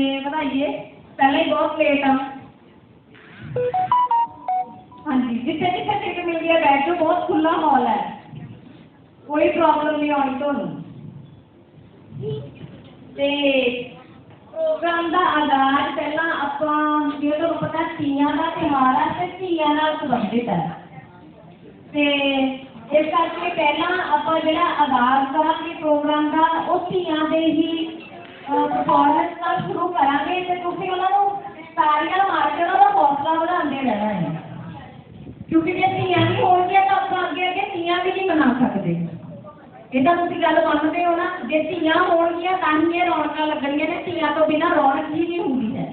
ਅੱਗੇ ਵਧਾਈਏ ਪਹਿਲਾਂ ਹੀ ਬਹੁਤ ਲੇਟ ਆ ਹਾਂਜੀ ਜਿੱਥੇ ਜਿੱਥੇ ਟਿਕਟ ਮਿਲਦੀ ਹੈ ਬੈਠ ਜਾਓ ਬਹੁਤ ਖੁੱਲਾ ਹਾਲ ਹੈ ਕੋਈ ਪ੍ਰੋਬਲਮ ਨਹੀਂ ਆਉਣੀ ਤੁਹਾਨੂੰ ਤੇ ਪ੍ਰੋਗਰਾਮ ਦਾ ਆਗਾਜ਼ ਪਹਿਲਾਂ ਆਪਾਂ, ਜਿਵੇਂ ਤੁਹਾਨੂੰ ਪਤਾ, ਤੀਆਂ ਦਾ ਤਿਉਹਾਰ ਹੈ ਤੇ ਤੀਆਂ ਨਾਲ ਸੰਬੰਧਿਤ ਹੈ। ਤੇ ਇਸ ਕਰਕੇ ਪਹਿਲਾਂ ਆਪਾਂ ਜਿਹੜਾ ਆਗਾਜ਼ ਕਰਾਂਗੇ ਪ੍ਰੋਗਰਾਮ ਦਾ, ਉਹ ਧੀਆਂ ਦੇ ਹੀ ਪਰਫਾਰਮੈਂਸ ਨਾਲ ਸ਼ੁਰੂ ਕਰਾਂਗੇ ਤੇ ਤੁਸੀਂ ਉਹਨਾਂ ਨੂੰ ਤਾੜੀਆਂ ਮਾਰ ਕੇ ਉਹਨਾਂ ਦਾ ਹੌਸਲਾ ਵਧਾਉਂਦੇ ਰਹਿਣਾ ਹੈ ਕਿਉਂਕਿ ਜੇ ਧੀਆਂ ਨਹੀਂ ਹੋਣਗੀਆਂ ਤਾਂ ਆਪਾਂ ਅੱਗੇ ਅੱਗੇ ਧੀਆਂ ਵੀ ਨਹੀਂ ਬਣਾ ਸਕਦੇ ਇਹ ਤਾਂ ਤੁਸੀਂ ਗੱਲ ਮੰਨਦੇ ਹੋ ਨਾ ਜੇ ਧੀਆਂ ਹੋਣਗੀਆਂ ਤਾਂ ਹੀ ਇਹ ਰੌਣਕਾਂ ਲੱਗਣੀਆਂ ਨੇ ਧੀਆਂ ਤੋਂ ਬਿਨਾਂ ਰੌਣਕ ਹੀ ਨਹੀਂ ਹੁੰਦੀ ਹੈ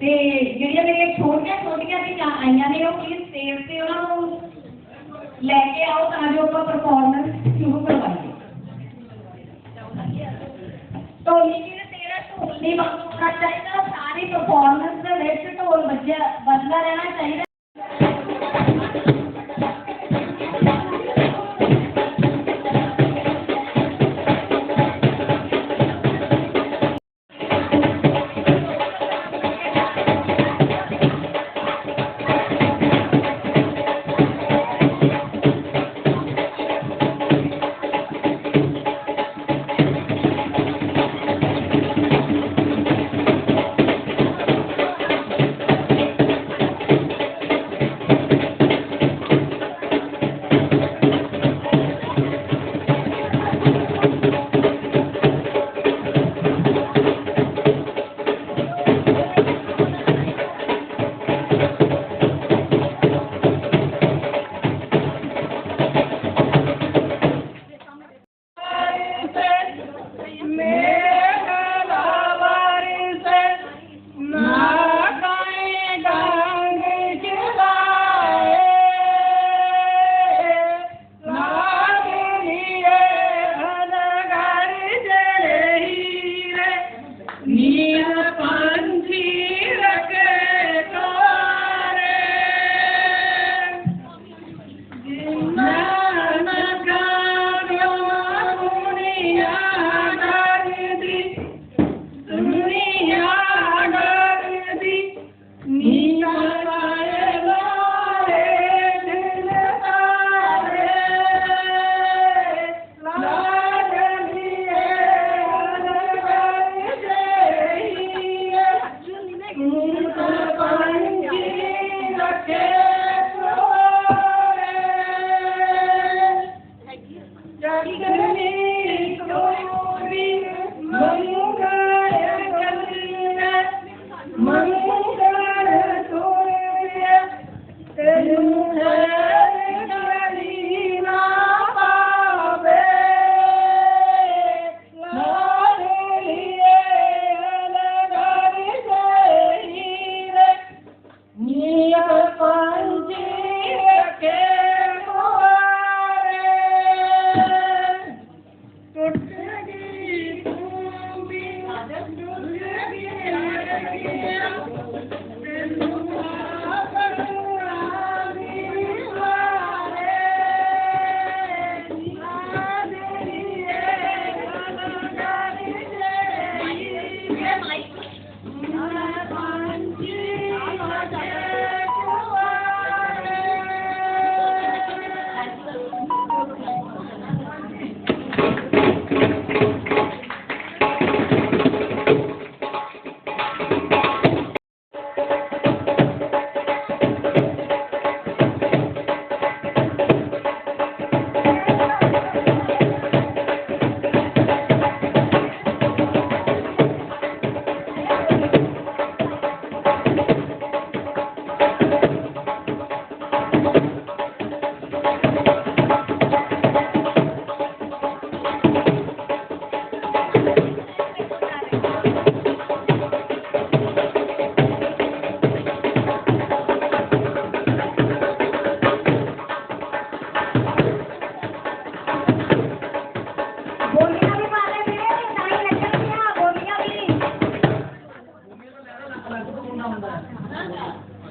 ਤੇ ਜਿਹੜੀਆਂ ਮੇਰੀਆਂ ਛੋਟੀਆਂ ਛੋਟੀਆਂ ਧੀਆਂ ਆਈਆਂ ਨੇ ਉਹ ਪਲੀਜ਼ ਸਟੇਜ ਤੇ ਉਹਨਾਂ ਨੂੰ ਲੈ ਕੇ ਆਓ, ਤਾਂ ਜੋ ਆਪਾਂ ਪਰਫਾਰਮੈਂਸ ਸ਼ੁਰੂ ਕਰਵਾਈਏ। ਢੋਲੀ ਜੀ ਤੇਰਾ ਢੋਲ ਨਹੀਂ ਵੱਜਣਾ ਚਾਹੀਦਾ, ਸਾਰੀ ਪਰਫੋਰਮੈਂਸ ਦੇ ਵਿੱਚ ਢੋਲ ਵੱਜਿਆ, ਵੱਜਦਾ ਰਹਿਣਾ ਚਾਹੀਦਾ।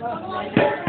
Oh,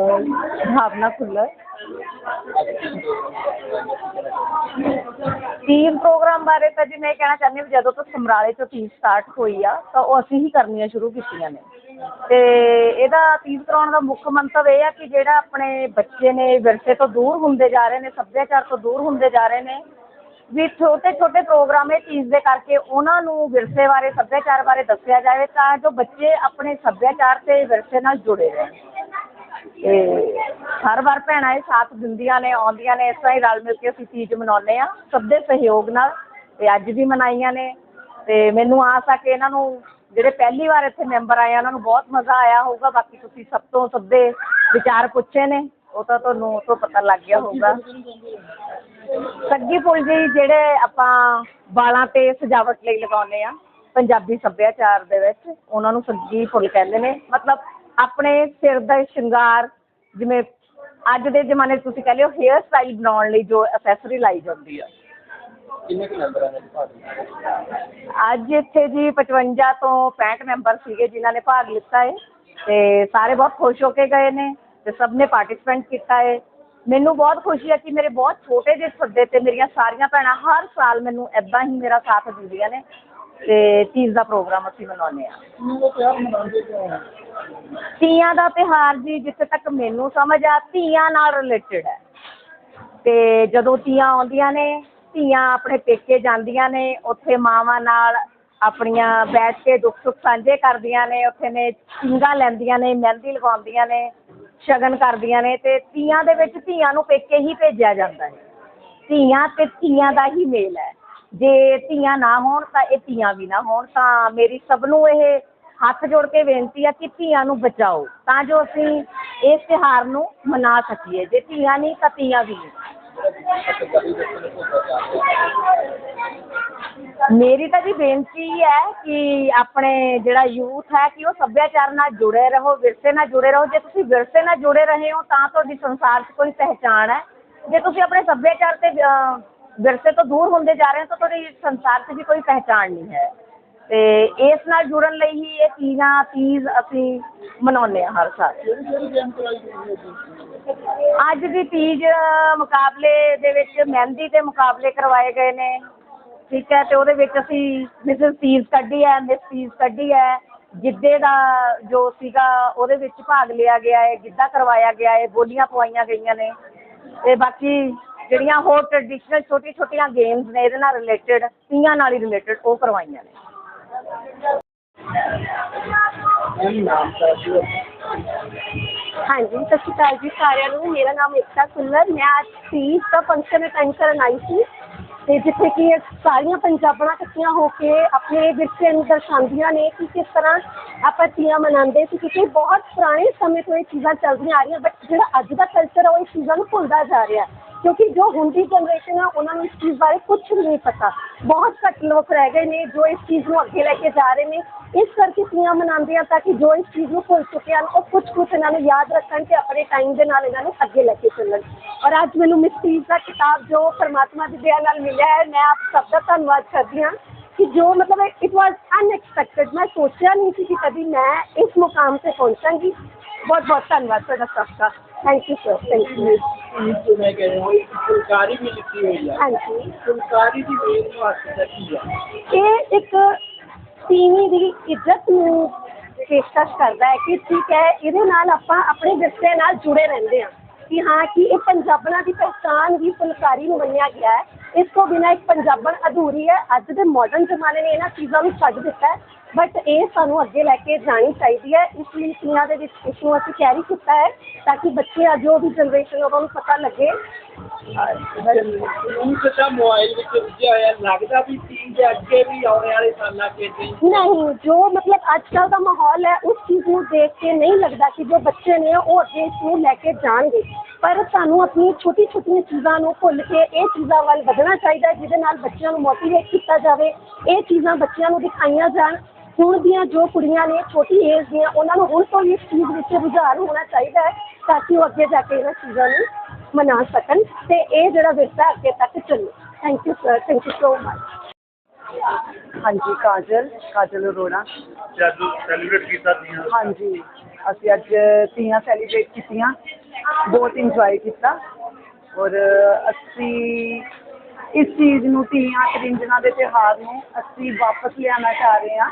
ਭਾਵਨਾ ਖੁੱਲਰ ਟੀਮ ਪ੍ਰੋਗਰਾਮ ਬਾਰੇ ਤਾਂ ਜੀ ਮੈਂ ਇਹ ਕਹਿਣਾ ਚਾਹੁੰਦੀ ਹਾਂ ਵੀ ਜਦੋਂ ਤੋਂ ਸਮਰਾਲੇ ਤੋਂ ਟੀਮ ਸਟਾਰਟ ਹੋਈ ਆ ਤਾਂ ਉਹ ਅਸੀਂ ਹੀ ਕਰਨੀਆਂ ਸ਼ੁਰੂ ਕੀਤੀਆਂ ਨੇ ਤੇ ਇਹਦਾ ਤੀਜ ਕਰਾਉਣ ਦਾ ਮੁੱਖ ਮੰਤਵ ਇਹ ਆ ਕਿ ਜਿਹੜਾ ਆਪਣੇ ਬੱਚੇ ਨੇ ਵਿਰਸੇ ਤੋਂ ਦੂਰ ਹੁੰਦੇ ਜਾ ਰਹੇ ਨੇ ਸੱਭਿਆਚਾਰ ਤੋਂ ਦੂਰ ਹੁੰਦੇ ਜਾ ਰਹੇ ਨੇ ਵੀ ਛੋਟੇ ਛੋਟੇ ਪ੍ਰੋਗਰਾਮ ਇਹ ਚੀਜ਼ ਦੇ ਕਰਕੇ ਉਹਨਾਂ ਨੂੰ ਵਿਰਸੇ ਬਾਰੇ ਸੱਭਿਆਚਾਰ ਬਾਰੇ ਦੱਸਿਆ ਜਾਵੇ ਤਾਂ ਜੋ ਬੱਚੇ ਆਪਣੇ ਸੱਭਿਆਚਾਰ ਤੇ ਵਿਰਸੇ ਨਾਲ ਜੁੜੇ ਰਹਿਣ ਤੇ ਹਰ ਵਾਰ ਭੈਣਾਂ ਇਹ ਸਾਥ ਦਿੰਦੀਆਂ ਨੇ, ਆਉਂਦੀਆਂ ਨੇ, ਇਸ ਤਰ੍ਹਾਂ ਹੀ ਰਲ ਮਿਲ ਕੇ ਅਸੀਂ ਤੀਜ ਮਨਾਉਂਦੇ ਆ ਸਭ ਦੇ ਸਹਿਯੋਗ ਨਾਲ। ਤੇ ਅੱਜ ਵੀ ਮਨਾਈਆਂ ਨੇ। ਤੇ ਮੈਨੂੰ ਆਸ ਆ ਕਿ ਇਹਨਾਂ ਨੂੰ ਜਿਹੜੇ ਪਹਿਲੀ ਵਾਰ ਇੱਥੇ ਮੈਂਬਰ ਆਏ ਆ, ਉਹਨਾਂ ਨੂੰ ਬਹੁਤ ਮਜ਼ਾ ਆਇਆ ਹੋਊਗਾ। ਬਾਕੀ ਤੁਸੀਂ ਸਭ ਤੋਂ ਸਭ ਦੇ ਵਿਚਾਰ ਪੁੱਛੇ ਨੇ, ਉਹ ਤਾਂ ਤੁਹਾਨੂੰ ਉਹ ਤੋਂ ਪਤਾ ਲੱਗ ਗਿਆ ਹੋਊਗਾ। ਸੱਗੀ ਫੁੱਲ ਜੀ, ਜਿਹੜੇ ਆਪਾਂ ਵਾਲਾਂ ਤੇ ਸਜਾਵਟ ਲਈ ਲਗਾਉਂਦੇ ਆ ਪੰਜਾਬੀ ਸੱਭਿਆਚਾਰ ਦੇ ਵਿੱਚ, ਉਹਨਾਂ ਨੂੰ ਸੱਗੀ ਫੁੱਲ ਕਹਿੰਦੇ ਨੇ। ਮਤਲਬ ਆਪਣੇ ਸਿਰ ਦਾ ਸ਼ਿੰਗਾਰ ਜਿਵੇਂ ਅੱਜ ਦੇ ਜ਼ਮਾਨੇ 'ਚ ਤੁਸੀਂ ਕਹ ਲਿਓ ਹੇਅਰ ਸਟਾਈਲ ਬਣਾਉਣ ਲਈ ਜੋ ਅਸੈਸਰੀ ਲਾਈ ਜਾਂਦੀ ਆ। ਕਿੰਨੇ ਕੁ ਮੈਂਬਰ ਅੱਜ ਇੱਥੇ ਜੀ 55 ਤੋਂ 65 ਮੈਂਬਰ ਸੀਗੇ ਜਿਨ੍ਹਾਂ ਨੇ ਭਾਗ ਲਿੱਤਾ ਹੈ ਤੇ ਸਾਰੇ ਬਹੁਤ ਖੁਸ਼ ਹੋ ਕੇ ਗਏ ਨੇ ਤੇ ਸਭ ਨੇ ਪਾਰਟਿਸਿਪੇਟ ਕੀਤਾ ਹੈ ਮੈਨੂੰ ਬਹੁਤ ਖੁਸ਼ੀ ਹੈ ਕਿ ਮੇਰੇ ਬਹੁਤ ਛੋਟੇ ਜਿਹੇ ਸੱਦੇ ਤੇ ਮੇਰੀਆਂ ਸਾਰੀਆਂ ਭੈਣਾਂ ਹਰ ਸਾਲ ਮੈਨੂੰ ਐਦਾਂ ਹੀ ਮੇਰਾ ਸਾਥ ਦਿੰਦੀਆਂ ਨੇ। ਤੇ ਤੀਜ ਦਾ ਪ੍ਰੋਗਰਾਮ ਅਸੀਂ ਮਨਾਉਂਦੇ ਆ ਉਹ ਪਿਆਰ ਮਨਾਉਂਦੇ ਕਿਉਂ ਆ? ਤੀਆਂ ਦਾ ਤਿਉਹਾਰ ਜੀ ਜਿੱਥੇ ਤੱਕ ਮੈਨੂੰ ਸਮਝ ਆ ਧੀਆਂ ਨਾਲ ਰਿਲੇਟਡ ਹੈ। ਤੇ ਜਦੋਂ ਤੀਆਂ ਆਉਂਦੀਆਂ ਨੇ ਧੀਆਂ ਆਪਣੇ ਪੇਕੇ ਜਾਂਦੀਆਂ ਨੇ ਉੱਥੇ ਮਾਵਾਂ ਨਾਲ ਆਪਣੀਆਂ ਬੈਠ ਕੇ ਦੁੱਖ ਸੁੱਖ ਸਾਂਝੇ ਕਰਦੀਆਂ ਨੇ ਉੱਥੇ ਨੇ ਚਿੰਗਾ ਲੈਂਦੀਆਂ ਨੇ ਮਹਿੰਦੀ ਲਗਾਉਂਦੀਆਂ ਨੇ ਸ਼ਗਨ ਕਰਦੀਆਂ ਨੇ ਤੇ ਤੀਆਂ ਦੇ ਵਿੱਚ ਧੀਆਂ ਨੂੰ ਪੇਕੇ ਹੀ ਭੇਜਿਆ ਜਾਂਦਾ ਹੈ। ਧੀਆਂ ਤੇ ਧੀਆਂ ਦਾ ਹੀ ਮੇਲ ਹੈ। ਜੇ ਧੀਆਂ ਨਾ ਹੋਣ ਤਾਂ ਇਹ ਧੀਆਂ ਵੀ ਨਾ ਹੋਣ ਤਾਂ ਮੇਰੀ ਸਭ ਨੂੰ ਇਹ ਹੱਥ ਜੋੜ ਕੇ ਬੇਨਤੀ ਹੈ ਕਿ ਧੀਆਂ ਨੂੰ ਬਚਾਓ ਤਾਂ ਜੋ ਅਸੀਂ ਇਸ ਤਿਉਹਾਰ ਨੂੰ ਮਨਾ ਸਕੀਏ। ਜੇ ਧੀਆਂ ਨਹੀਂ ਤਾਂ ਧੀਆਂ ਵੀ ਨਹੀਂ। ਮੇਰੀ ਤਾਂ ਜੀ ਬੇਨਤੀ ਹੈ ਕਿ ਆਪਣੇ ਜਿਹੜਾ ਯੂਥ ਹੈ ਕਿ ਉਹ ਸੱਭਿਆਚਾਰ ਨਾਲ ਜੁੜੇ ਰਹੋ ਵਿਰਸੇ ਨਾਲ ਜੁੜੇ ਰਹੋ। ਜੇ ਤੁਸੀਂ ਵਿਰਸੇ ਨਾਲ ਜੁੜੇ ਰਹੇ ਹੋ ਤਾਂ ਤੁਹਾਡੀ ਸੰਸਾਰ 'ਚ ਕੋਈ ਪਹਿਚਾਣ ਹੈ। ਜੇ ਤੁਸੀਂ ਆਪਣੇ ਸੱਭਿਆਚਾਰ ਤੇ ਅਹ, ਵਿਰਸੇ ਤੋਂ ਦੂਰ ਹੁੰਦੇ ਜਾ ਰਹੇ ਹੋ ਤਾਂ ਤੁਹਾਡੀ ਸੰਸਾਰ 'ਚ ਵੀ ਕੋਈ ਪਹਿਚਾਣ ਨਹੀਂ ਹੈ। ਤੇ ਇਸ ਨਾਲ ਜੁੜਨ ਲਈ ਹੀ ਇਹ ਤੀਆਂ ਤੀਜ ਅਸੀਂ ਮਨਾਉਂਦੇ ਹਾਂ ਹਰ ਸਾਲ। ਅੱਜ ਵੀ ਤੀਜ ਮੁਕਾਬਲੇ ਦੇ ਵਿੱਚ ਮਹਿੰਦੀ ਦੇ ਮੁਕਾਬਲੇ ਕਰਵਾਏ ਗਏ ਨੇ। ਠੀਕ ਹੈ, ਤੇ ਉਹਦੇ ਵਿੱਚ ਅਸੀਂ ਮਿਸਿਸ ਤੀਜ ਕੱਢੀ ਹੈ, ਮਿਸ ਤੀਜ ਕੱਢੀ ਹੈ। ਗਿੱਧੇ ਦਾ ਜੋ ਸੀਗਾ, ਉਹਦੇ ਵਿੱਚ ਭਾਗ ਲਿਆ ਗਿਆ ਹੈ, ਗਿੱਧਾ ਕਰਵਾਇਆ ਗਿਆ ਹੈ, ਬੋਲੀਆਂ ਪਵਾਈਆਂ ਗਈਆਂ ਨੇ। ਤੇ ਬਾਕੀ ਜਿਹੜੀਆਂ ਹੋਰ ਟ੍ਰੈਡੀਸ਼ਨਲ ਛੋਟੀ ਛੋਟੀਆਂ ਗੇਮਸ ਨੇ ਇਹਦੇ ਨਾਲ ਰਿਲੇਟਡ ਤੀਆਂ ਨਾਲ ਹੀ ਰਿਲੇਟਡ ਉਹ ਕਰਵਾਈਆਂ ਨੇ। ਹਾਂਜੀ ਸਤਿ ਸ਼੍ਰੀ ਅਕਾਲ ਜੀ ਸਾਰਿਆਂ ਨੂੰ। ਮੇਰਾ ਨਾਮ ਏਕਤਾ ਸੁੰਦਰ ਮੈਂ ਅੱਜ ਤੀਜ ਦਾ ਫੰਕਸ਼ਨ ਅਟੈਂਡ ਕਰਨ ਆਈ ਸੀ। ਤੇ ਜਿੱਥੇ ਕਿ ਇਹ ਸਾਰੀਆਂ ਪੰਜਾਬਣਾਂ ਇਕੱਠੀਆਂ ਹੋ ਕੇ ਆਪਣੇ ਵਿਰਸੇ ਨੂੰ ਦਰਸਾਉਂਦੀਆਂ ਨੇ ਕਿ ਕਿਸ ਤਰ੍ਹਾਂ ਆਪਾਂ ਤੀਆਂ ਮਨਾਉਂਦੇ ਸੀ। ਕਿਉਂਕਿ ਬਹੁਤ ਪੁਰਾਣੇ ਸਮੇਂ ਤੋਂ ਇਹ ਚੀਜ਼ਾਂ ਚੱਲਦੀਆਂ ਆ ਰਹੀਆਂ ਬਟ ਜਿਹੜਾ ਅੱਜ ਦਾ ਕਲਚਰ ਹੈ ਉਹ ਇਸ ਚੀਜ਼ਾਂ ਨੂੰ ਭੁੱਲਦਾ ਜਾ ਰਿਹਾ। ਹੈ ਕਿਉਂਕਿ ਜੋ ਹੁਣ ਦੀ ਜਨਰੇਸ਼ਨ ਆ ਉਹਨਾਂ ਨੂੰ ਇਸ ਚੀਜ਼ ਬਾਰੇ ਕੁਝ ਵੀ ਨਹੀਂ ਪਤਾ ਬਹੁਤ ਘੱਟ ਲੋਕ ਰਹਿ ਗਏ ਨੇ ਜੋ ਇਸ ਚੀਜ਼ ਨੂੰ ਅੱਗੇ ਲੈ ਕੇ ਜਾ ਰਹੇ ਨੇ ਇਸ ਕਰਕੇ ਤੀਆਂ ਮਨਾਉਂਦੇ ਆ ਤਾਂ ਕਿ ਜੋ ਇਸ ਚੀਜ਼ ਨੂੰ ਭੁੱਲ ਚੁੱਕੇ ਹਨ ਉਹ ਕੁਝ ਕੁਝ ਇਹਨਾਂ ਨੂੰ ਯਾਦ ਰੱਖਣ ਤੇ ਆਪਣੇ ਟਾਈਮ ਦੇ ਨਾਲ ਇਹਨਾਂ ਨੂੰ ਅੱਗੇ ਲੈ ਕੇ ਚੱਲਣ ਔਰ ਅੱਜ ਮੈਨੂੰ ਮਿਸ ਚੀਜ਼ ਦਾ ਕਿਤਾਬ ਜੋ ਪਰਮਾਤਮਾ ਦੀ ਦਇਆ ਨਾਲ ਮਿਲਿਆ ਹੈ ਮੈਂ ਆਪ ਸਭ ਦਾ ਧੰਨਵਾਦ ਕਰਦੀ ਹਾਂ ਕਿ ਜੋ ਮਤਲਬ ਇਟ ਵਾਸ ਅਨਐਕਸਪੈਕਟਡ ਮੈਂ ਸੋਚਿਆ ਨਹੀਂ ਸੀ ਕਿ ਕਦੀ ਮੈਂ ਇਸ ਮੁਕਾਮ ਤੇ ਪਹੁੰਚਾਂਗੀ ਬਹੁਤ ਬਹੁਤ ਧੰਨਵਾਦ ਤੁਹਾਡਾ ਸਭ ਦਾ thank you sir thank you Teej ਜੋ ਮੈਂ ਕਹਿ ਰਿਹਾ ਹਾਂ ਇੱਕ ਫੁਲਕਾਰੀ ਵੀ ਲਿਖੀ ਹੋਈ ਹੈ ਹਾਂਜੀ। ਫੁਲਕਾਰੀ ਦੀ ਮੇਨ ਵਾਸਤੇ ਦਾ ਕੀ ਹੈ ਇਹ ਇੱਕ ਤੀਵੀਂ ਦੀ ਇੱਜ਼ਤ ਨੂੰ ਪੇਸ਼ਕਸ਼ ਕਰਦਾ ਹੈ ਕਿ ਠੀਕ ਹੈ ਇਹਦੇ ਨਾਲ ਆਪਾਂ ਆਪਣੇ ਵਿਰਸੇ ਨਾਲ ਜੁੜੇ ਰਹਿੰਦੇ ਹਾਂ। ਕਿ ਹਾਂ ਕਿ ਇਹ ਪੰਜਾਬਣਾਂ ਦੀ ਪਹਿਚਾਨ ਵੀ ਫੁਲਕਾਰੀ ਨੂੰ ਮੰਨਿਆ ਗਿਆ ਹੈ। ਇਸ ਤੋਂ ਬਿਨਾਂ ਇੱਕ ਪੰਜਾਬਣ ਅਧੂਰੀ ਹੈ। ਅੱਜ ਦੇ ਮਾਡਰਨ ਜ਼ਮਾਨੇ ਨੇ ਇਹਨਾਂ ਚੀਜ਼ਾਂ ਨੂੰ ਛੱਡ ਦਿੱਤਾ ਬਟ ਇਹ ਸਾਨੂੰ ਅੱਗੇ ਲੈ ਕੇ ਜਾਣੀ ਚਾਹੀਦੀ ਹੈ। ਇਸ ਲਈ ਤੀਆਂ ਦੇ ਵਿੱਚ ਇਸ ਨੂੰ ਅਸੀਂ ਕੈਰੀ ਕੀਤਾ ਹੈ ਤਾਂ ਕਿ ਬੱਚੇ ਆ ਜੋ ਵੀ ਜਨਰੇਸ਼ਨ ਉਹਨਾਂ ਨੂੰ ਪਤਾ ਲੱਗੇ। ਹੁਣ ਸੱਚਾ ਮੋਬਾਈਲ ਵਿੱਚ ਰੁੱਝਿਆ ਹੋਇਆ ਲੱਗਦਾ ਵੀ ਤੀਜ ਅੱਗੇ ਵੀ ਆਉਣ ਵਾਲੇ ਸਾਲਾਂ ਚ ਏਦਾਂ ਹੀ ਨਹੀਂ ਜੋ ਮਤਲਬ ਅੱਜ ਕੱਲ ਦਾ ਮਾਹੌਲ ਹੈ ਉਸ ਚੀਜ਼ ਨੂੰ ਦੇਖ ਕੇ ਨਹੀਂ ਲੱਗਦਾ ਕਿ ਜੋ ਬੱਚੇ ਨੇ ਉਹ ਅੱਗੇ ਇਸ ਨੂੰ ਲੈ ਕੇ ਜਾਣਗੇ ਪਰ ਸਾਨੂੰ ਆਪਣੀ ਛੋਟੀ ਛੋਟੀਆਂ ਚੀਜ਼ਾਂ ਨੂੰ ਭੁੱਲ ਕੇ ਇਹ ਚੀਜ਼ਾਂ ਵੱਲ ਵਧਣਾ ਚਾਹੀਦਾ ਹੈ, ਜਿਹਦੇ ਨਾਲ ਬੱਚਿਆਂ ਨੂੰ ਮੋਟੀਵੇਟ ਕੀਤਾ ਜਾਵੇ ਇਹ ਚੀਜ਼ਾਂ ਬੱਚਿਆਂ ਨੂੰ ਦਿਖਾਈਆਂ ਜਾਣ ਹੁਣ ਦੀਆਂ ਜੋ ਕੁੜੀਆਂ ਨੇ ਛੋਟੀ ਏਜ ਦੀਆਂ ਉਹਨਾਂ ਨੂੰ ਹੁਣ ਤੋਂ ਹੀ ਇਸ ਚੀਜ਼ ਵਿੱਚ ਰੁਝਾਨ ਹੋਣਾ ਚਾਹੀਦਾ ਹੈ ਤਾਂ ਕਿ ਉਹ ਅੱਗੇ ਜਾ ਕੇ ਇਹਨਾਂ ਚੀਜ਼ਾਂ ਨੂੰ ਮਨਾ ਸਕਣ ਤੇ ਇਹ ਜਿਹੜਾ ਵਿਰਸਾ ਅੱਗੇ ਤੱਕ ਚੱਲੇ। Thank you sir thank you so much ਹਾਂਜੀ ਕਾਜਲ ਕਾਜਲ ਅਰੋੜਾ। ਜਦ ਸੈਲੀਬ੍ਰੇਟ ਕੀਤਾ ਤੀਆਂ। ਹਾਂਜੀ ਅਸੀਂ ਅੱਜ ਤੀਆਂ ਸੈਲੀਬ੍ਰੇਟ ਕੀਤੀਆਂ। ਬਹੁਤ ਇੰਜੋਏ ਕੀਤਾ। ਔਰ ਅਸੀਂ ਇਸ ਚੀਜ਼ ਨੂੰ ਤੀਆਂ ਤਰਿੰਜਣਾ ਦੇ ਤਿਉਹਾਰ ਨੂੰ ਅਸੀਂ ਵਾਪਸ ਲਿਆਉਣਾ ਚਾਹ ਰਹੇ ਹਾਂ।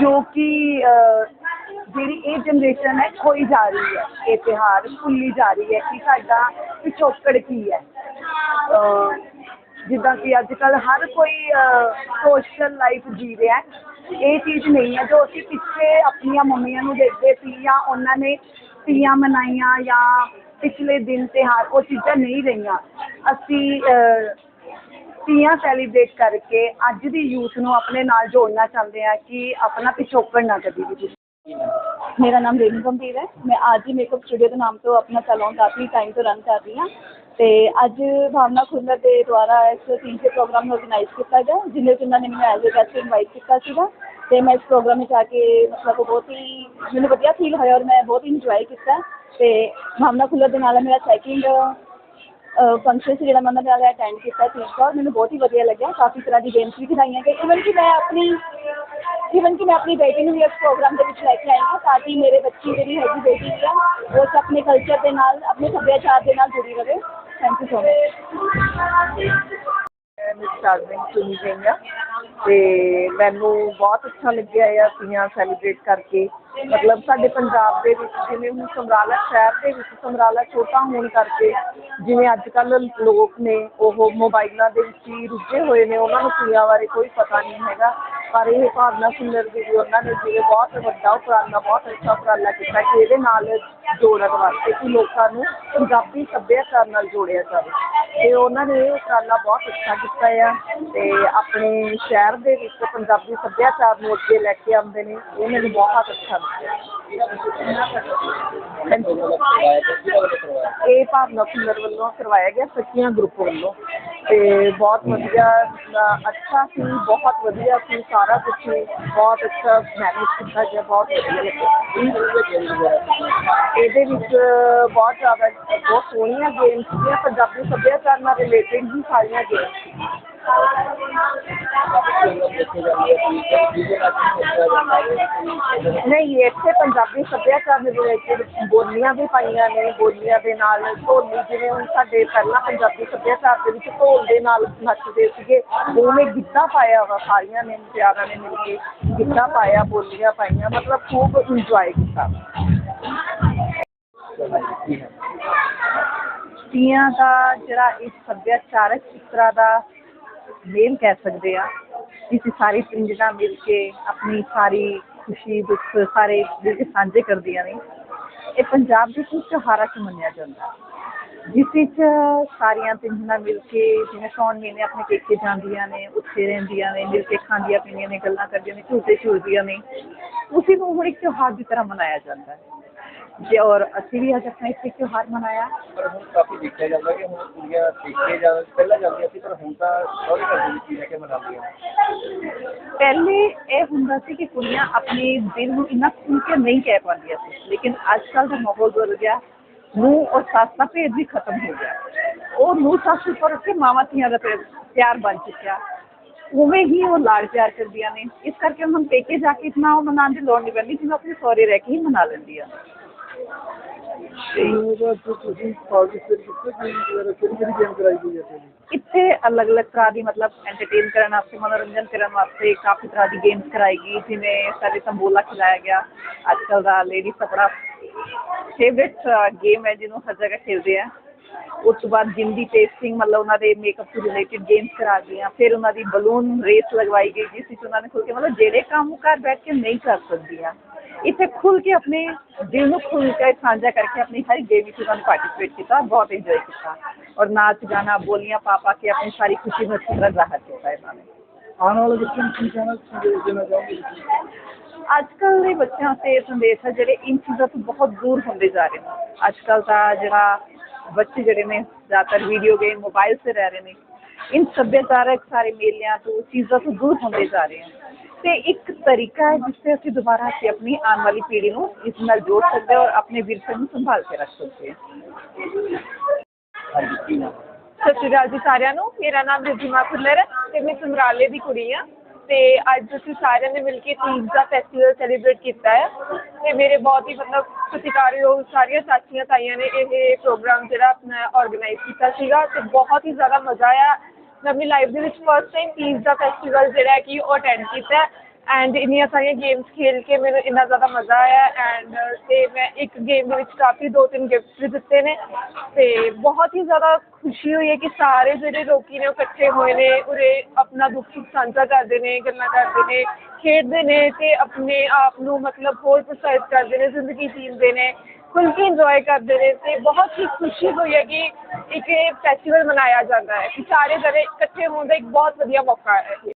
ਜੋ ਕਿ ਜਿਹੜੀ ਇਹ ਜਨਰੇਸ਼ਨ ਹੈ ਖੋਈ ਜਾ ਰਹੀ ਹੈ। ਇਹ ਤਿਉਹਾਰ ਭੁੱਲੀ ਜਾ ਰਹੀ ਹੈ ਕਿ ਸਾਡਾ ਪਿਛੋਕੜ ਕੀ ਹੈ। ਜਿੱਦਾਂ ਕਿ ਅੱਜ ਕੱਲ ਹਰ ਕੋਈ ਸੋਸ਼ਲ ਲਾਈਫ ਜੀ ਰਿਹਾ ਇਹ ਚੀਜ਼ ਨਹੀਂ ਹੈ ਜੋ ਅਸੀਂ ਪਿੱਛੇ ਆਪਣੀਆਂ ਮੰਮੀਆਂ ਨੂੰ ਦੇਖਦੇ ਸੀ ਜਾਂ ਉਹਨਾਂ ਨੇ ਤੀਆਂ ਮਨਾਈਆਂ ਜਾਂ ਪਿਛਲੇ ਦਿਨ ਤਿਉਹਾਰ ਉਹ ਚੀਜ਼ਾਂ ਨਹੀਂ ਰਹੀਆਂ। ਅਸੀਂ ਅਹ, ਤੀਆਂ ਸੈਲੀਬ੍ਰੇਟ ਕਰਕੇ ਅੱਜ ਦੀ ਯੂਥ ਨੂੰ ਆਪਣੇ ਨਾਲ ਜੋੜਨਾ ਚਾਹੁੰਦੇ ਆ ਕਿ ਆਪਣਾ ਪਿਛੋਕੜ ਨਾ ਕਦੀ ਵੀ ਮੇਰਾ ਨਾਮ ਰੇਨੂ ਗੰਭੀਰ ਹੈ। ਮੈਂ ਅੱਜ ਹੀ ਮੇਕਅਪ ਸਟੂਡੀਓ ਦੇ ਨਾਮ ਤੋਂ ਆਪਣਾ ਸੈਲੂਨ ਕਾਫੀ ਟਾਈਮ ਤੋਂ ਰਨ ਕਰ ਰਹੀ ਹਾਂ। ਤੇ ਅੱਜ ਭਾਵਨਾ ਖੁੱਲਰ ਦੇ ਦੁਆਰਾ ਇਸ ਤੀਨ ਦੇ ਪ੍ਰੋਗਰਾਮ ਨੂੰ ਆਰਗੇਨਾਈਜ਼ ਕੀਤਾ ਗਿਆ ਜਿਹਦੇ ਵਿੱਚ ਉਹਨਾਂ ਨੇ ਮੈਨੂੰ ਐਜ਼ ਅ ਗੈਸਟ ਇਨਵਾਈਟ ਕੀਤਾ ਸੀਗਾ। ਤੇ ਮੈਂ ਇਸ ਪ੍ਰੋਗਰਾਮ ਵਿੱਚ ਆ ਕੇ ਮਤਲਬ ਬਹੁਤ ਹੀ, ਮੈਨੂੰ ਵਧੀਆ ਫੀਲ ਹੋਇਆ ਔਰ ਮੈਂ ਬਹੁਤ ਹੀ ਇੰਜੋਏ ਕੀਤਾ। ਤੇ ਭਾਵਨਾ ਖੁੱਲਰ ਦੇ ਨਾਲ ਮੇਰਾ ਸੈਕਿੰਡ ਫੰਕਸ਼ਨ ਸੀ ਜਿਹੜਾ ਮੈਂ ਉਹਨਾਂ ਦੇ ਨਾਲ ਅਟੈਂਡ ਕੀਤਾ ਸੀ ਔਰ ਮੈਨੂੰ ਬਹੁਤ ਹੀ ਵਧੀਆ ਲੱਗਿਆ, ਕਾਫੀ ਤਰ੍ਹਾਂ ਦੀ ਗੇਮਸ ਵੀ ਖਿਡਾਈਆਂ ਗਈਆਂ। ਇਵਨ ਕਿ ਮੈਂ ਆਪਣੀ ਈਵਨ ਕਿ ਮੈਂ ਆਪਣੀ ਬੇਟੀ ਨੂੰ ਵੀ ਇਸ ਪ੍ਰੋਗਰਾਮ ਦੇ ਵਿੱਚ ਲੈ ਕੇ ਆਈ ਹਾਂ, ਤਾਂ ਕਿ ਮੇਰੇ ਬੱਚੀ ਜਿਹੜੀ ਹੈਗੀ ਬੇਟੀ ਆ, ਉਹ ਆਪਣੇ ਕਲਚਰ ਦੇ ਨਾਲ, ਆਪਣੇ ਸੱਭਿਆਚਾਰ ਦੇ ਨਾਲ ਜੁੜੀ ਰਹੇ ਥੈਂਕ ਯੂ ਸੋ ਮਚ ਮੈਂ ਮਿਸ ਚਾਰਮਿੰਗ ਚੁਣੀ ਗਈ ਹਾਂ। ਅਤੇ ਮੈਨੂੰ ਬਹੁਤ ਅੱਛਾ ਲੱਗਿਆ ਆ ਤੀਆਂ ਸੈਲੀਬ੍ਰੇਟ ਕਰਕੇ। ਮਤਲਬ ਸਾਡੇ ਪੰਜਾਬ ਦੇ ਵਿੱਚ ਜਿਵੇਂ ਹੁਣ ਸਮਰਾਲਾ ਸ਼ਹਿਰ ਦੇ ਵਿੱਚ ਸਮਰਾਲਾ ਛੋਟਾ ਹੋਣ ਕਰਕੇ ਜਿਵੇਂ ਅੱਜ ਕੱਲ੍ਹ ਲੋਕ ਨੇ, ਉਹ ਮੋਬਾਈਲਾਂ ਦੇ ਵਿੱਚ ਹੀ ਰੁੱਝੇ ਹੋਏ ਨੇ, ਉਹਨਾਂ ਨੂੰ ਤੀਆਂ ਬਾਰੇ ਕੋਈ ਪਤਾ ਨਹੀਂ ਹੈਗਾ। ਪਰ ਇਹ ਭਾਵਨਾ ਸੁੰਦਰ ਜੀ ਉਹਨਾਂ ਨੇ ਜਿਵੇਂ ਬਹੁਤ ਵੱਡਾ ਉਪਰਾਲਾ, ਬਹੁਤ ਅੱਛਾ ਉਪਰਾਲਾ ਕੀਤਾ ਕਿ ਇਹਦੇ ਨਾਲ ਜੋੜਨ ਵਾਸਤੇ ਕਿ ਲੋਕਾਂ ਨੂੰ ਪੰਜਾਬੀ ਸੱਭਿਆਚਾਰ ਨਾਲ ਜੋੜਿਆ ਜਾਵੇ। ਅਤੇ ਉਹਨਾਂ ਨੇ ਇਹ ਉਪਰਾਲਾ ਬਹੁਤ ਅੱਛਾ ਕੀਤਾ ਆ ਅਤੇ ਆਪਣੇ ਸ਼ਹਿਰ ਦੇ ਵਿੱਚ ਪੰਜਾਬੀ ਸੱਭਿਆਚਾਰ ਨੂੰ ਅੱਗੇ ਲੈ ਕੇ ਆਉਂਦੇ ਨੇ, ਇਹ ਮੈਨੂੰ ਬਹੁਤ ਅੱਛਾ ਲੱਗਿਆ। ਇਹ ਭਾਵਨਾ ਸੁੰਦਰ ਵੱਲੋਂ ਕਰਵਾਇਆ ਗਿਆ, ਸੱਚੀਆਂ ਗਰੁੱਪ ਵੱਲੋਂ। ਤੇ ਬਹੁਤ ਵਧੀਆ ਅੱਛਾ ਸੀ, ਬਹੁਤ ਵਧੀਆ ਸੀ, ਸਾਰਾ ਕੁਝ ਬਹੁਤ ਅੱਛਾ ਮੈਨੇਜ ਕੀਤਾ ਗਿਆ, ਬਹੁਤ ਵਧੀਆ ਇਹਦੇ ਵਿੱਚ ਬਹੁਤ ਜ਼ਿਆਦਾ, ਬਹੁਤ ਸੋਹਣੀਆਂ ਗੇਮਸ ਸੀਗੀਆਂ, ਪੰਜਾਬੀ ਸੱਭਿਆਚਾਰ ਨਾਲ ਰਿਲੇਟਡ ਵੀ ਸਾਰੀਆਂ ਗੇਮਸ ਨਹੀਂ, ਇੱਥੇ ਪੰਜਾਬੀ ਸੱਭਿਆਚਾਰ ਦੇ ਰਿਲੇਟਡ ਬੋਲੀਆਂ ਵੀ ਪਾਈਆਂ ਨੇ, ਬੋਲੀਆਂ ਦੇ ਨਾਲ ਢੋਲੀ, ਜਿਵੇਂ ਹੁਣ ਸਾਡੇ ਪਹਿਲਾਂ ਪੰਜਾਬੀ ਸੱਭਿਆਚਾਰ ਦੇ ਵਿੱਚ ਢੋਲ ਦੇ ਨਾਲ ਨੱਚਦੇ ਸੀਗੇ, ਉਹਨੇ ਗਿੱਧਾ ਪਾਇਆ ਵਾ, ਸਾਰੀਆਂ ਨੇ, ਪਿਆਰਾਂ ਨੇ ਮਿਲ ਕੇ ਗਿੱਧਾ ਪਾਇਆ, ਬੋਲੀਆਂ ਪਾਈਆਂ, ਮਤਲਬ ਖੂਬ ਇੰਜੋਏ ਕੀਤਾ। ਤੀਆਂ ਦਾ ਜਿਹੜਾ ਇਸ ਸੱਭਿਆਚਾਰਕ ਇਸ ਦਾ ਮੇਲ ਕਹਿ ਸਕਦੇ ਆ ਜਿਸ ਸਾਰੇ ਪਿੰਡਾਂ ਮਿਲ ਕੇ ਆਪਣੀ ਸਾਰੀ ਖੁਸ਼ੀ, ਦੁੱਖ ਸਾਰੇ ਮਿਲ ਕੇ ਸਾਂਝੇ ਕਰਦੀਆਂ ਨੇ। ਇਹ ਪੰਜਾਬ ਦੇ ਕੁਝ ਤਿਉਹਾਰਾਂ 'ਚ ਮੰਨਿਆ ਜਾਂਦਾ। ਜਿਸ ਵਿੱਚ ਸਾਰੀਆਂ ਪਿੰਡਾਂ ਮਿਲ ਕੇ ਜਿਵੇਂ ਸੌਣ ਮਹੀਨੇ ਆਪਣੇ ਪੇਕੇ ਜਾਂਦੀਆਂ ਨੇ, ਉੱਥੇ ਰਹਿੰਦੀਆਂ ਨੇ, ਮਿਲ ਕੇ ਖਾਂਦੀਆਂ ਪੀਂਦੀਆਂ ਨੇ, ਗੱਲਾਂ ਕਰਦੀਆਂ ਨੇ ਝੂਟੇ ਝੂਲਦੀਆਂ ਨੇ। ਉਸੇ ਨੂੰ ਹੁਣ ਇੱਕ ਤਿਉਹਾਰ ਦੀ ਤਰ੍ਹਾਂ ਮਨਾਇਆ ਜਾਂਦਾ ਹੈ। ਜੇ ਔਰ ਅਸੀਂ ਵੀ ਅੱਜ ਆਪਣਾ ਇੱਕ ਤਿਉਹਾਰ ਮਨਾਇਆ ਪਰ ਹੁਣ ਕਾਫੀ ਦੇਖਿਆ ਜਾਂਦਾ ਕਿ ਹੁਣ ਕੁੜੀਆਂ ਦੇਖੇ ਜਾਂ ਪਹਿਲਾਂ ਜਾਂਦੀਆਂ ਸੀ ਪਰ ਹੁਣ ਤਾਂ ਸਹੁਰੇ ਘਰ ਦੇ ਵਿੱਚ ਹੀ ਰਹਿ ਕੇ ਮਨਾਉਂਦੀਆਂ ਪਹਿਲੇ ਇਹ ਹੁੰਦਾ ਸੀ ਕਿ ਕੁੜੀਆਂ ਆਪਣੇ ਦਿਲ ਨੂੰ ਇੰਨਾ ਖੁੱਲ੍ਹ ਕੇ ਨਹੀਂ ਕਹਿ ਪਾਉਂਦੀਆਂ ਸੀ ਲੇਕਿਨ ਅੱਜ ਕੱਲ੍ਹ ਦਾ ਮਾਹੌਲ ਬਦਲ ਗਿਆ ਨੂੰ ਔਰ ਸੱਸ ਦਾ ਭੇਦ ਵੀ ਖਤਮ ਹੋ ਗਿਆ ਉਹ ਨੂੰ ਸੱਸ ਉੱਪਰ ਉੱਠ ਕੇ ਮਾਵਾਂ ਧੀਆਂ ਦਾ ਪਿਆਰ- ਪਿਆਰ ਬਣ ਚੁੱਕਿਆ ਉਵੇਂ ਹੀ ਉਹ ਲਾੜ ਪਿਆਰ ਕਰਦੀਆਂ ਨੇ ਇਸ ਕਰਕੇ ਹੁਣ ਪੇਕੇ ਜਾ ਕੇ ਇਤਨਾ ਉਹ ਮਨਾਉਣ ਦੀ ਲੋੜ ਨਹੀਂ ਪੈਂਦੀ ਜਿਵੇਂ ਆਪਣੇ ਸਹੁਰੇ ਰਹਿ ਕੇ ਹੀ ਮਨਾ ਲੈਂਦੀ ਆ ਇੱਥੇ ਅਲੱਗ-ਅਲੱਗ ਤਰ੍ਹਾਂ ਦੀ ਮਤਲਬ ਐਂਟਰਟੇਨ ਕਰਨ ਵਾਸਤੇ ਮਨੋਰੰਜਨ ਕਰਨ ਵਾਸਤੇ ਕਾਫੀ ਤਰ੍ਹਾਂ ਦੀ ਗੇਮਸ ਕਰਾਈ ਗਈ ਜਿਵੇਂ ਸਾਡੇ ਤੰਬੋਲਾ ਖਿਲਾਇਆ ਗਿਆ ਅੱਜ ਕੱਲ੍ਹ ਦਾ ਲੇਡੀ ਕਪੜਾ ਫੇਵਰੇਟ ਗੇਮ ਹੈ ਜਿਹਨੂੰ ਹਰ ਜਗ੍ਹਾ ਖੇਡਦੇ ਆ। ਉਸ ਤੋਂ ਬਾਅਦ ਜਿੰਦੀ ਟੇਸਟਿੰਗ ਮਤਲਬ ਉਹਨਾਂ ਦੇ ਮੇਕਅਪ ਤੋਂ ਰਿਲੇਟਡ ਗੇਮਸ ਕਰਾ ਗਈਆਂ। ਫਿਰ ਉਹਨਾਂ ਦੀ ਬਲੂਨ ਰੇਸ ਲਗਵਾਈ ਗਈ ਜਿਸ ਵਿੱਚ ਉਹਨਾਂ ਨੇ ਖੁੱਲ ਕੇ ਮਤਲਬ ਜਿਹੜੇ ਕੰਮ ਉਹ ਘਰ ਬੈਠ ਕੇ ਨਹੀਂ ਕਰ ਸਕਦੀਆਂ। ਇੱਥੇ ਖੁੱਲ ਕੇ ਆਪਣੇ ਦਿਲ ਨੂੰ ਖੁੱਲ ਕੇ ਸਾਂਝਾ ਕਰਕੇ ਆਪਣੀ ਹਰ ਗੇਮ ਵਿੱਚ ਉਹਨਾਂ ਨੇ ਪਾਰਟਿਸਿਪੇਟ ਕੀਤਾ ਬਹੁਤ ਇੰਜੋਏ ਕੀਤਾ। ਔਰ ਨਾਚ ਗਾਣਾ ਬੋਲੀਆਂ ਪਾ ਪਾ ਕੇ ਆਪਣੀ ਸਾਰੀ ਖੁਸ਼ੀ ਮਸਤੀ ਦਾ ਜ਼ਾਹਰ ਕੀਤਾ ਇਹਨਾਂ ਨੇ। ਆਉਣ ਵਾਲੇ ਬੱਚਿਆਂ ਨੂੰ ਕੀ ਕਹਿਣਾ ਦੇਣਾ ਚਾਹੋਗੇ ਅੱਜ ਕੱਲ੍ਹ ਦੇ ਬੱਚਿਆਂ ਤੇ ਸੰਦੇਸ਼ ਹੈ ਜਿਹੜੇ ਇਨ ਚੀਜ਼ਾਂ ਤੋਂ ਬਹੁਤ ਦੂਰ ਹੁੰਦੇ ਜਾ ਰਹੇ ਨੇ। ਅੱਜ ਕੱਲ੍ਹ ਤਾਂ ਜਿਹੜਾ ਬੱਚੇ ਜਿਹੜੇ ਨੇ ਜ਼ਿਆਦਾਤਰ ਵੀਡੀਓ ਗੇਮ ਮੋਬਾਈਲ 'ਤੇ ਰਹਿ ਰਹੇ ਨੇ। ਇਨ ਸੱਭਿਆਚਾਰਕ ਸਾਰੇ ਮੇਲਿਆਂ ਤੋਂ ਚੀਜ਼ਾਂ ਤੋਂ ਦੂਰ ਹੁੰਦੇ ਜਾ ਰਹੇ ਹਨ ਤੇ ਇੱਕ ਤਰੀਕਾ ਹੈ ਜਿਸ ਤੇ ਅਸੀਂ ਦੁਬਾਰਾ ਅਸੀਂ ਆਪਣੀ ਆਉਣ ਵਾਲੀ ਪੀੜ੍ਹੀ ਨੂੰ ਇਸ ਨਾਲ ਜੋੜ ਸਕਦੇ ਹਾਂ ਔਰ ਆਪਣੇ ਵਿਰਸੇ ਨੂੰ ਸੰਭਾਲ ਕੇ ਰੱਖ ਸਕਦੇ ਹਾਂ। ਸਤਿ ਸ਼੍ਰੀ ਅਕਾਲ ਜੀ ਸਾਰਿਆਂ ਨੂੰ। ਮੇਰਾ ਨਾਮ ਰਿਧਿਮਾ ਖੁੱਲਰ ਹੈ ਤੇ ਮੈਂ ਸਮਰਾਲੇ ਦੀ ਕੁੜੀ ਆ ਤੇ ਅੱਜ ਅਸੀਂ ਸਾਰਿਆਂ ਨੇ ਮਿਲ ਕੇ ਤੀਜ ਦਾ ਫੈਸਟੀਵਲ ਸੈਲੀਬ੍ਰੇਟ ਕੀਤਾ ਹੈ। ਤੇ ਮੇਰੇ ਬਹੁਤ ਹੀ ਮਤਲਬ ਸਤਿਕਾਰਯੋਗ ਸਾਰੀਆਂ ਸਾਥੀਆਂ ਤਾਈਆਂ ਨੇ ਇਹ ਪ੍ਰੋਗਰਾਮ ਜਿਹੜਾ ਆਪਣਾ ਆਰਗੇਨਾਈਜ਼ ਕੀਤਾ ਸੀਗਾ। ਤੇ ਬਹੁਤ ਹੀ ਜ਼ਿਆਦਾ ਮਜ਼ਾ ਆਇਆ। ਮੈਂ ਆਪਣੀ ਲਾਈਫ ਦੇ ਵਿੱਚ ਫਸਟ ਟਾਈਮ ਤੀਜ ਦਾ ਫੈਸਟੀਵਲ ਜਿਹੜਾ ਹੈ ਕਿ ਉਹ ਅਟੈਂਡ ਕੀਤਾ ਐਂਡ ਇੰਨੀਆਂ ਸਾਰੀਆਂ ਗੇਮਸ ਖੇਲ ਕੇ ਮੈਨੂੰ ਇੰਨਾ ਜ਼ਿਆਦਾ ਮਜ਼ਾ ਆਇਆ ਐਂਡ ਤੇ ਮੈਂ ਇੱਕ ਗੇਮ ਦੇ ਵਿੱਚ ਕਾਫੀ ਦੋ ਤਿੰਨ ਗਿਫਟ ਵੀ ਦਿੱਤੇ ਨੇ। ਤੇ ਬਹੁਤ ਹੀ ਜ਼ਿਆਦਾ ਖੁਸ਼ੀ ਹੋਈ ਹੈ ਕਿ ਸਾਰੇ ਜਿਹੜੇ ਲੋਕੀ ਨੇ ਉਹ ਇਕੱਠੇ ਹੋਏ ਨੇ, ਉਰੇ ਆਪਣਾ ਦੁੱਖ ਸੁੱਖ ਸਾਂਝਾ ਕਰਦੇ ਨੇ, ਗੱਲਾਂ ਕਰਦੇ ਨੇ, ਖੇਡਦੇ ਨੇ ਤੇ ਆਪਣੇ ਆਪ ਨੂੰ ਮਤਲਬ ਹੋਰ ਪ੍ਰੋਤਸਾਹਿਤ ਕਰਦੇ ਨੇ, ਜ਼ਿੰਦਗੀ ਜੀਂਦੇ ਨੇ। ਖੁੱਲ ਕੇ ਇੰਜੋਏ ਕਰਦੇ ਨੇ ਤੇ ਬਹੁਤ ਹੀ ਖੁਸ਼ੀ ਹੋਈ ਹੈ ਕਿ ਇੱਕ ਇਹ ਫੈਸਟੀਵਲ ਮਨਾਇਆ ਜਾਂਦਾ ਹੈ ਕਿ ਸਾਰੇ ਜਣੇ ਇਕੱਠੇ ਹੋਣ ਦਾ ਇੱਕ ਬਹੁਤ ਵਧੀਆ ਮੌਕਾ ਹੈ। ਇਹ